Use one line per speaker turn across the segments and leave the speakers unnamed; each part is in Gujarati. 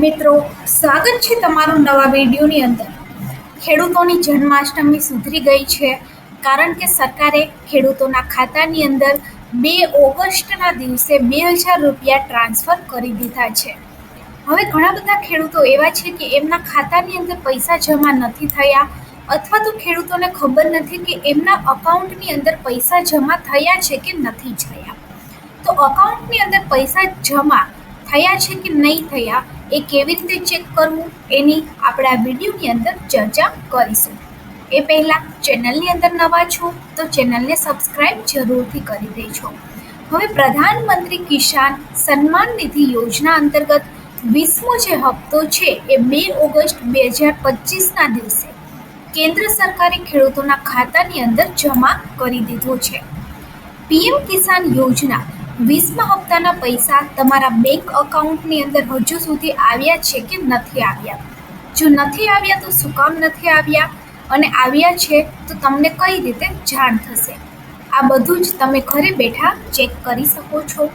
મિત્રો, સ્વાગત છે તમારું નવા વિડીયોની અંદર. ખેડૂતોની જન્માષ્ટમી સુધરી ગઈ છે, કારણ કે સરકારે ખેડૂતોના ખાતાની અંદર બે ઓગસ્ટના દિવસે બે હજાર રૂપિયા ટ્રાન્સફર કરી દીધા છે. હવે ઘણા બધા ખેડૂતો એવા છે કે એમના ખાતાની અંદર પૈસા જમા નથી થયા અથવા તો ખેડૂતોને ખબર નથી કે એમના અકાઉન્ટની અંદર પૈસા જમા થયા છે કે નથી થયા. તો અકાઉન્ટની અંદર પૈસા જમા થયા છે કે નહીં થયા એ કેવી રીતે ચેક કરવું એની આપણે આ વિડીયોની અંદર ચર્ચા કરીશું. એ પહેલાં ચેનલની અંદર નવા છો તો ચેનલને સબસ્ક્રાઇબ જરૂરથી કરી દેજો. હવે પ્રધાનમંત્રી કિસાન સન્માન નિધિ યોજના અંતર્ગત વીસમો જે હપ્તો છે એ બે ઓગસ્ટ બે હજાર પચીસના દિવસે કેન્દ્ર સરકારે ખેડૂતોના ખાતાની અંદર જમા કરી દીધો છે. પીએમ કિસાન યોજના વીસમા હપ્તાના પૈસા તમારા બેંક અકાઉન્ટની અંદર હજુ સુધી આવ્યા છે કે નથી આવ્યા? જો નથી આવ્યા તો શું કામ નથી આવ્યા? અને આવ્યા છે તો તમને કઈ રીતે જાણ થશે? આ બધું જ તમે ઘરે બેઠા ચેક કરી શકો છો.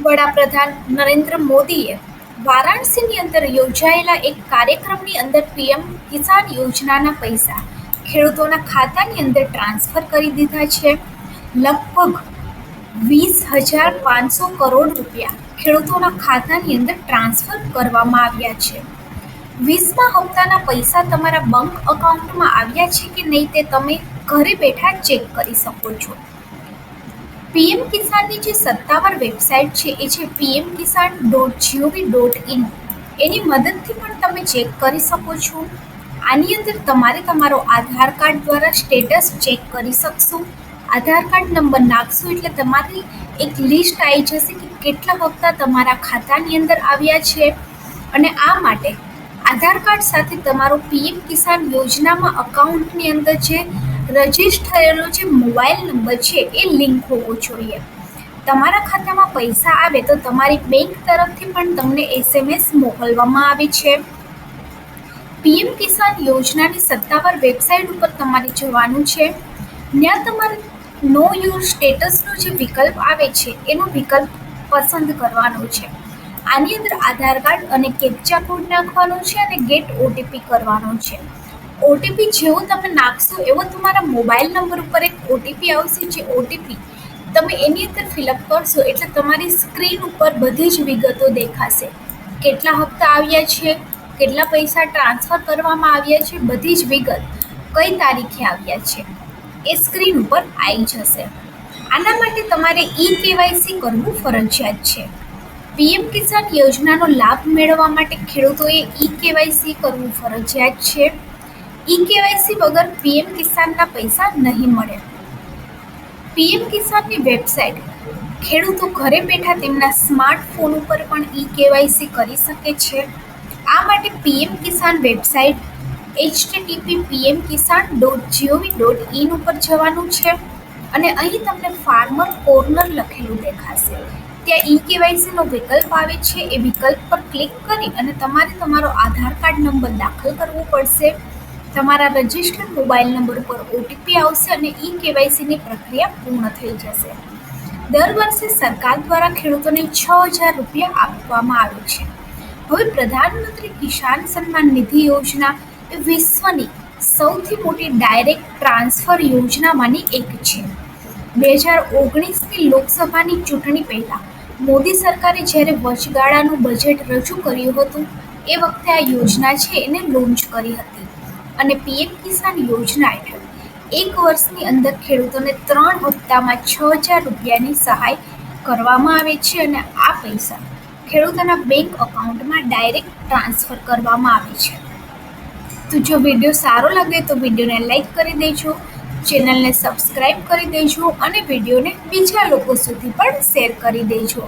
વડાપ્રધાન નરેન્દ્ર મોદીએ વારાણસીની અંદર યોજાયેલા એક કાર્યક્રમની અંદર પીએમ કિસાન યોજનાના પૈસા ખેડૂતોના ખાતાની અંદર ટ્રાન્સફર કરી દીધા છે. લગભગ વીસ હજાર પાંચસો કરોડ રૂપિયા ખેડૂતોના ખાતાની અંદર ટ્રાન્સફર કરવામાં આવ્યા છે. વીસમા હપ્તાના પૈસા તમારા બંક અકાઉન્ટમાં આવ્યા છે કે નહીં તે તમે ઘરે બેઠા ચેક કરી શકો છો. પીએમ કિસાનની જે સત્તાવાર વેબસાઇટ છે એ છે PM Kisan dot GOV dot in એની મદદથી પણ તમે ચેક કરી શકો છો. આની અંદર તમારે તમારો આધાર કાર્ડ દ્વારા સ્ટેટસ ચેક કરી શકશો. આધાર કાર્ડ નંબર નાખશો એટલે તમારી એક લિસ્ટ આવી જશે કે કેટલા હપ્તા તમારા ખાતાની અંદર આવ્યા છે. અને આ માટે આધાર કાર્ડ સાથે તમારો પીએમ કિસાન યોજનામાં અકાઉન્ટની અંદર જે રજિસ્ટર થયેલો જે મોબાઈલ નંબર છે એ લિંક હોવો જોઈએ. તમારા ખાતામાં પૈસા આવે તો તમારી બેંક તરફથી પણ તમને એસએમએસ મોકલવામાં આવે છે. પીએમ કિસાન યોજનાની સત્તાવાર વેબસાઇટ ઉપર તમારે જવાનું છે. ત્યાં તમારે નો યુર સ્ટેટસનો જે વિકલ્પ આવે છે, એનો વિકલ્પ પસંદ કરવાનો છે. આની અંદર આધાર કાર્ડ અને કેપ્ચા કોડ નાખવાનો છે અને ગેટ ઓટીપી કરવાનો છે. ઓટીપી જેવો તમે નાખશો એવો તમારા મોબાઈલ નંબર ઉપર એક ઓટીપી આવશે જે ઓટીપી તમે એની અંદર ફિલઅપ કરશો એટલે તમારી સ્ક્રીન ઉપર બધી જ વિગતો દેખાશે. કેટલા હપ્તા આવ્યા છે, કેટલા પૈસા ટ્રાન્સફર કરવામાં આવ્યા છે, બધી જ વિગત કઈ તારીખે આવ્યા છે. એ સ્ક્રીન ઉપર આવી જશે. આના માટે તમારે ઈ કેવાયસી કરવું ફરજિયાત છે. પીએમ કિસાન યોજનાનો લાભ મેળવવા માટે ખેડૂતોએ ઈ કેવાયસી કરવું ફરજિયાત છે. ઈ કેવાયસી વગર પીએમ કિસાનના પૈસા નહીં મળે. પીએમ કિસાનની વેબસાઇટ. ખેડૂતો ઘરે બેઠા તેમના સ્માર્ટફોન ઉપર પણ ઈ કેવાયસી કરી શકે છે. આ માટે PM Kisan website HTTP PM Kisan dot GOV dot in ઉપર જવાનું છે. અને અહીં તમને ફાર્મર કોર્નર લખેલું દેખાશે. ત્યાં ઈ કેવાયસીનો વિકલ્પ આવે છે. એ વિકલ્પ પર ક્લિક કરી અને તમારે તમારો આધાર કાર્ડ નંબર દાખલ કરવો પડશે. તમારા રજિસ્ટર્ડ મોબાઈલ નંબર પર ઓટીપી આવશે અને ઈ કેવાયસીની પ્રક્રિયા પૂર્ણ થઈ જશે. દર વર્ષે સરકાર દ્વારા ખેડૂતોને છ હજાર રૂપિયા આપવામાં આવે છે. હવે પ્રધાનમંત્રી કિસાન સન્માન નિધિ યોજના વિશ્વની સૌથી મોટી ડાયરેક્ટ ટ્રાન્સફર યોજનામાંની એક છે. બે હજાર ઓગણીસની લોકસભાની ચૂંટણી પહેલાં મોદી સરકારે જ્યારે વચગાળાનું બજેટ રજૂ કર્યું હતું, એ વખતે આ યોજના છે એને લોન્ચ કરી હતી. અને પીએમ કિસાન યોજના હેઠળ એક વર્ષની અંદર ખેડૂતોને ત્રણ હપ્તામાં છ હજાર રૂપિયાની સહાય કરવામાં આવે છે અને આ પૈસા ખેડૂતોના બેંક અકાઉન્ટમાં ડાયરેક્ટ ટ્રાન્સફર કરવામાં આવે છે. તો જો વીડિયો સારો લાગે તો વિડીયોને લાઇક કરી દેજો ચેનલને સબસ્ક્રાઈબ કરી દેજો અને વિડીયોને બીજા લોકો સુધી પણ શેર કરી દેજો.